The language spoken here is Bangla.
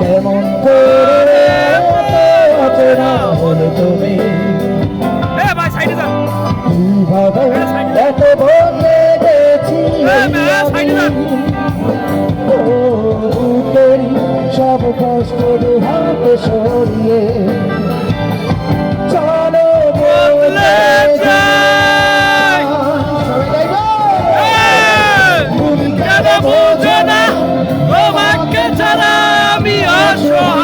কেমন করে অচেনা হল তুমি? এত বদলে গেছি সব কষ্ট হাতে সরিয়ে অসহায়